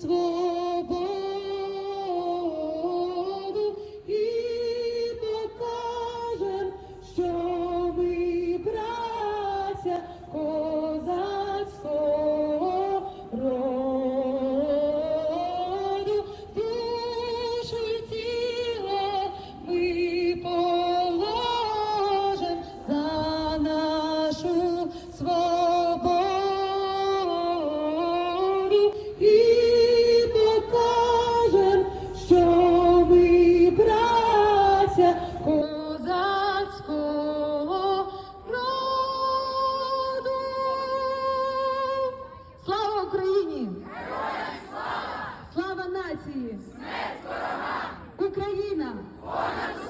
свого. Україні! Героям слава! Слава нації! Смерть ворогам! Україна! Понад